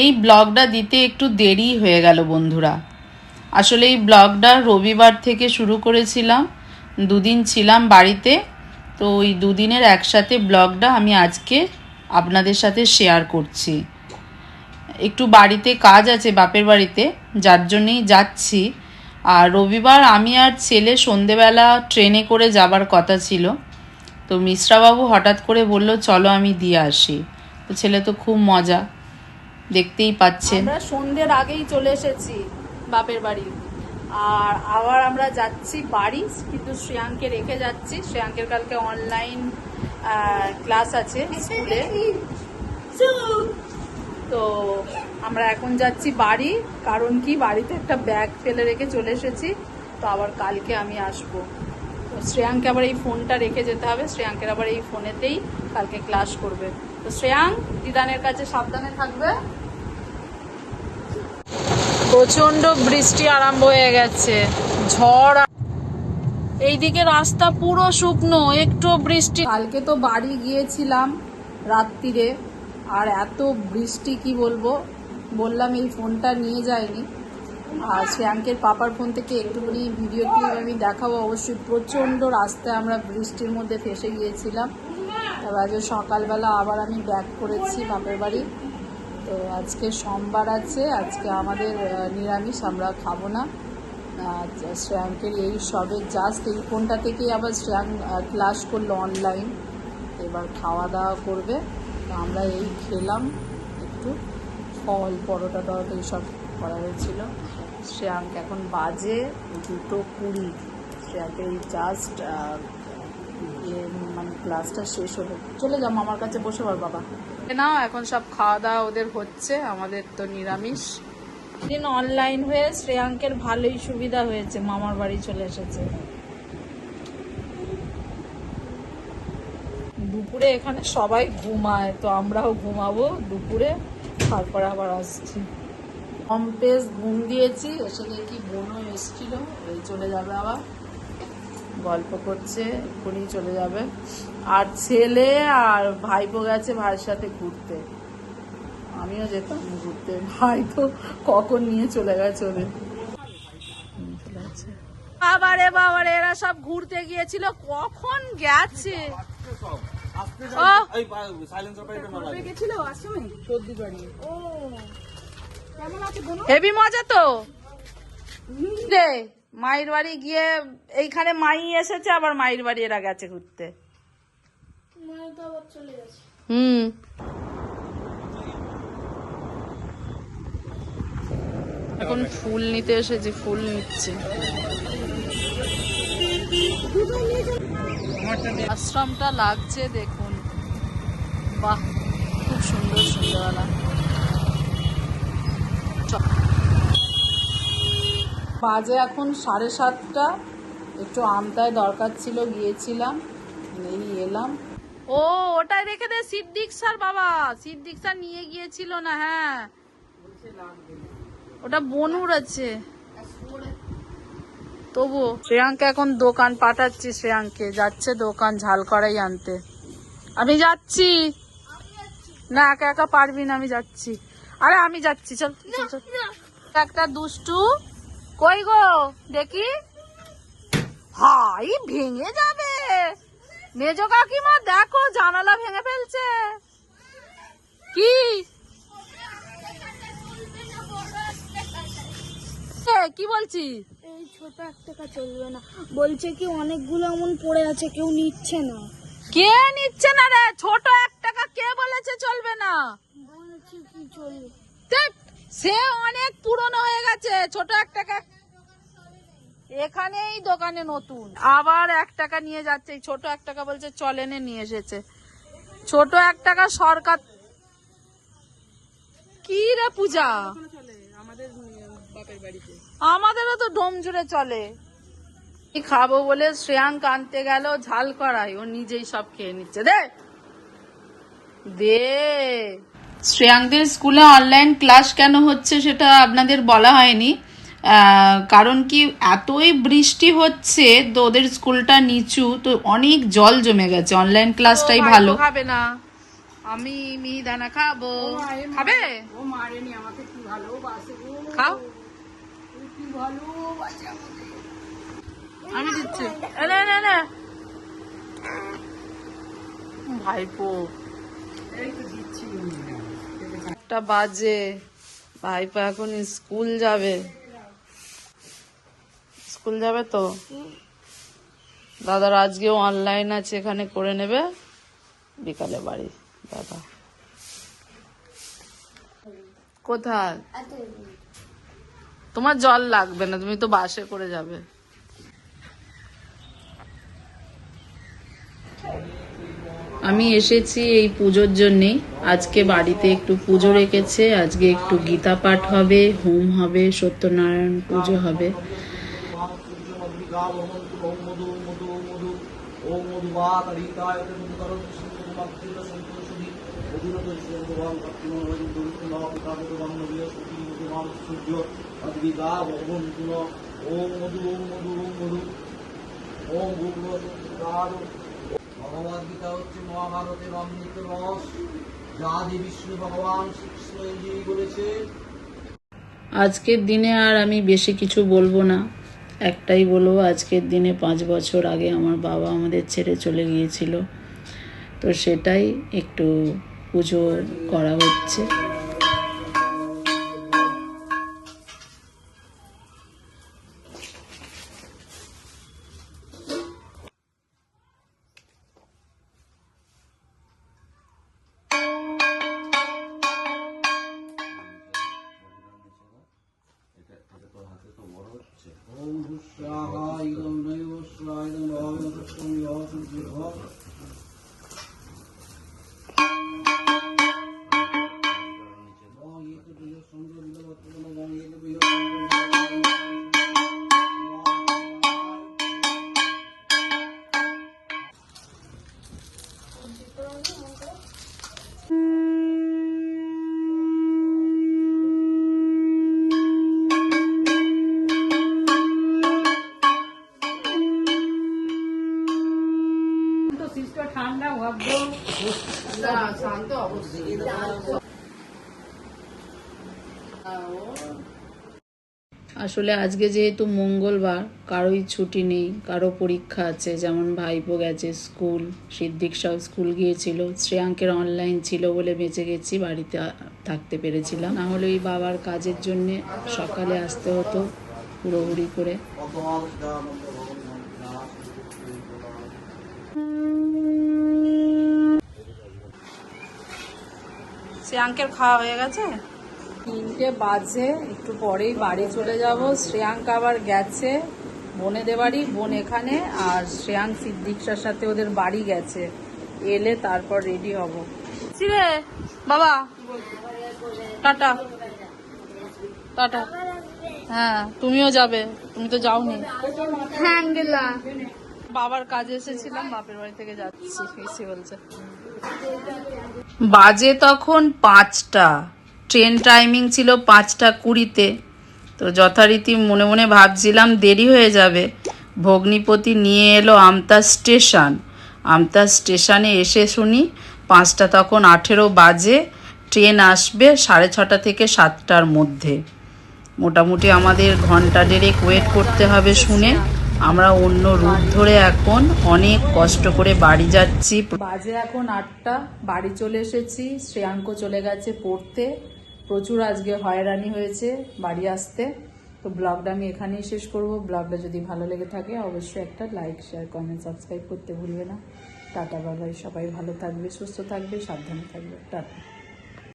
এই ব্লগটা দিতে একটু দেরি হয়ে গেল বন্ধুরা। আসলে এই ব্লগটা রবিবার থেকে শুরু করেছিলাম, দুদিন ছিলাম বাড়িতে, তো ওই দুদিনের একসাথে ব্লগটা আমি আজকে আপনাদের সাথে শেয়ার করছি। একটু বাড়িতে কাজ আছে বাপের বাড়িতে, যার জন্যেই যাচ্ছি। আর রবিবার আমি আর ছেলে সন্ধেবেলা ট্রেনে করে যাবার কথা ছিল। তো মিশ্রাবাবু হঠাৎ করে বলল, চলো আমি দিয়ে আসি। তো ছেলে তো খুব মজা। দেখতেই পাচ্ছেন। আমরা সন্ধ্যের আগেই চলে এসেছি বাপের বাড়ি। আর আবার আমরা যাচ্ছি বাড়ি, কিন্তু শ্রেয়াঙ্কে রেখে যাচ্ছি। শ্রেয়াঙ্কের কালকে অনলাইন ক্লাস আছে স্কুলে। তো আমরা এখন যাচ্ছি বাড়ি, কারণ কি? বাড়িতে একটা ব্যাগ ফেলে রেখে চলে এসেছি। তো আবার কালকে আমি আসব। শ্রেয়াঙ্কে আবার এই ফোনটা রেখে যেতে হবে। শ্রেয়াঙ্কের আবার এই ফোনেতেই কালকে ক্লাস করবে। তো শ্রেয়াং, দিদানের কাছে সাবধানে থাকবে। প্রচণ্ড বৃষ্টি আরম্ভ হয়ে গেছে। ঝড় এইদিকে রাস্তা পুরো শুকনো, একটু বৃষ্টি। কালকে তো বাড়ি গিয়েছিলাম রাত্রিরে আর এত বৃষ্টি কি বলব? বললাম এই ফোনটা নিয়ে যায়নি আর শ্রেয়াঙ্কের পাপার ফোন থেকে একটুখানি ভিডিও ক্লিপ আমি দেখাবো। অবশ্যই প্রচণ্ড রাস্তায় আমরা বৃষ্টির মধ্যে ফেসে গিয়েছিলাম। এবার আজকে সকালবেলা আবার আমি ব্যাক করেছি বাপের বাড়ি। তো আজকে সোমবার আছে, আজকে আমাদের নিরামিষ, আমরা খাব না। শ্রেয়াঙ্কের এই সবে জাস্ট এই ফোনটা থেকেই আবার শ্রেয়াঙ্ক ক্লাস করল অনলাইন এবার খাওয়া দাওয়া করবে। তো আমরা এই খেলাম, একটু ফল, পরোটা, টরোটা এইসব করা হয়েছিল। শ্রেয়াঙ্ক এখন বাজে দুটো কুড়ি। শ্রেয়াঙ্কের এই জাস্ট মানে ক্লাসটা শেষ হলো। চলে যাও, মামার কাছে বসে পার বাবা। নাও, এখন সব খাওয়া দাওয়া ওদের হচ্ছে, আমাদের তো নিরামিষ। দিন অনলাইন হয়ে শ্রেয়াঙ্কের ভালোই সুবিধা হয়েছে, মামার বাড়ি চলে এসেছে। দুপুরে এখানে সবাই ঘুমায়, তো আমরাও ঘুমাবো দুপুরে, তারপরে আবার আসছি। কম্পেস ঘুম দিয়েছি, এসে দেখি বোনও এসছিল চলে যাবে আবার। গল্প করছে, এক্ষুনি চলে যাবে। আর ছেলে আর ভাইপো গেছে ভাইয়ের সাথে ঘুরতে। আমিও যেতাম ঘুরতে। ভাই তো কখন নিয়ে চলে গেছে ওদের। বাবারে বাবারে, এরা সব ঘুরতে গিয়েছিল। কখন গেছে? হেভি মজা তো? রে মায়ের বাড়ি গিয়ে এইখানে মাই এসেছে আবার মায়ের বাড়ি এরা গেছে ঘুরতে। হুম। এখন ফুল নিতে এসেছি ফুল নিচ্ছে। আশ্রমটা লাগছে দেখুন। বাহ খুব সুন্দর সুন্দরওয়ালা বাজে এখন সাড়ে সাতটা। একটু আমতায় দরকার ছিল গিয়েছিলাম এই এলাম। ও ওটাই রেখে দে সিদ্দিক স্যার বাবা। সিদ্দিক স্যার নিয়ে গিয়েছিল না হ্যাঁ। ওটা বনুর আছে। তবু শ্রেয়াঙ্কে এখন দোকান পাঠাচ্ছি শ্রেয়াঙ্কে যাচ্ছে দোকান ঝাল করাই আনতে। আমি যাচ্ছি। না একা একা পারবি না আমি যাচ্ছি। আরে আমি যাচ্ছি চল চল চল। একটা দুষ্টু কই গো? দেখি। হাই ভেঙে যাবে। মেজ কাকিমা দেখো জানালা ভেঙে ফেলছে। কি? কি বলছি এই ছোট এক টাকা চলবে না। বলছে কি অনেকগুলো এমন পড়ে আছে কেউ নিচ্ছে না। কে নিচ্ছে না রে? ছোট এক টাকা কে বলেছে চলবে না? বলছে কি চলবে? সে অনেক পুরনো হয়ে গেছে, ছোট এক টাকা। এখানেই দোকানে নতুন। আবার এক টাকা নিয়ে যাচ্ছে ছোট এক টাকা বলছে চলেনে নিয়ে এসেছে। ছোট এক টাকা সরকার কি রে পূজা? আমাদেরও তো ডোম জুড়ে চলে। খাব বলে শ্রেয়াঙ্ক আনতে গেল, ঝাল করাই ও নিজেই সব খেয়ে নিচ্ছে। দে। দে। শ্রেয়াঙ্কদের স্কুলে অনলাইন ক্লাস কেন হচ্ছে সেটা আপনাদের বলা হয়নি। কারণ কি এতই বৃষ্টি হচ্ছে তো ওদের স্কুলটা নিচু তো অনেক জল জমে গেছে। অনলাইন ক্লাসটাই ভালো। খাবে না। আমি মিহিদানা খাব। খাবে? ও মারেনি আমাকে কি ভালোবাসে গো খাও। কি ভালোবাসে আমাকে। আমি দিচ্ছি। নে, নে, নে। ভাইপো। এই তো দিচ্ছি। একটা বাজে ভাইপো এখন স্কুল যাবে। স্কুল যাবে তো? দাদার আজকেও অনলাইন আছে, এখানে করে নেবে। বিকালে বাড়ি, দাদা। কোথায়? তোমার জল লাগবে না, তুমি তো বাসে করে যাবে। আমি এসেছি এই পুজোর জন্যে। আজকে বাড়িতে একটু পুজো রেখেছে, আজকে একটু গীতা পাঠ হবে, হোম হবে, সত্যনারায়ণ পুজো হবে। ভগবদ গীতা হচ্ছে মহাভারতের অমৃত রস, যা আদি বিষ্ণু ভগবান শ্রীকৃষ্ণ বলেছে। আজকের দিনে আর আমি বেশি কিছু বলব না। একটাই বলব, আজকের দিনে পাঁচ বছর আগে আমার বাবা আমাদের ছেড়ে চলে গিয়েছিল। তো সেটাই একটু পুজো করা হচ্ছে। আসলে আজকে যেহেতু মঙ্গলবার, কারোই ছুটি নেই, কারও পরীক্ষা আছে, যেমন ভাইপো গেছে স্কুল, সিদ্দিক সব স্কুল গিয়েছিল, শ্রেয়াঙ্কের অনলাইন ছিল বলে বেঁচে গেছি, বাড়িতে থাকতে পেরেছিলাম। না হলে ওই বাবার কাজের জন্যে সকালে আসতে হতো, হুড়োহুড়ি করে। শ্রেয়াঙ্কের খাওয়া হয়ে গেছে? তিনটে বাজে একটু পরেই বাড়ি চলে যাব। শ্রেয়াঙ্ক আবার গেছে বোনেদের বাড়ি বোন এখানে আর শ্রেয়াঙ্ক সিদ্দিকসার সাথে ওদের বাড়ি গেছে। এলে তারপর রেডি হব। রে? বাবা টাটা। টাটা। হ্যাঁ তুমিও যাবে তুমি তো যাওনি। হ্যাঁ বাবার কাজে এসেছিলাম বাপের বাড়ি থেকে যাচ্ছি বলছে। বাজে তখন পাঁচটা। ট্রেন টাইমিং ছিল পাঁচটা কুড়িতে। তো যথারীতি মনে মনে ভাবছিলাম দেরি হয়ে যাবে। ভগ্নিপতি নিয়ে এলো আমতা স্টেশন। আমতা স্টেশনে এসে শুনি পাঁচটা তখন আঠেরো বাজে। ট্রেন আসবে সাড়ে ছটা থেকে সাতটার মধ্যে। মোটামুটি আমাদের ঘণ্টা দেড়েক ওয়েট করতে হবে শুনে আমরা অন্য রুট ধরে এখন অনেক কষ্ট করে বাড়ি যাচ্ছি। বাজে এখন আটটা, বাড়ি চলে এসেছি, শ্রেয়াঙ্ক চলে গেছে পড়তে। প্রচুর আজকে হয়রানি হয়েছে বাড়ি আসতে। তো ব্লগটা আমি এখানেই শেষ করব। ব্লগটা যদি ভালো লেগে থাকে অবশ্যই একটা লাইক, শেয়ার কমেন্ট সাবস্ক্রাইব করতে ভুলবে না। টাটা বাবাই সবাই ভালো থাকবে, সুস্থ থাকবে, সাবধানে থাকবে। টাটা।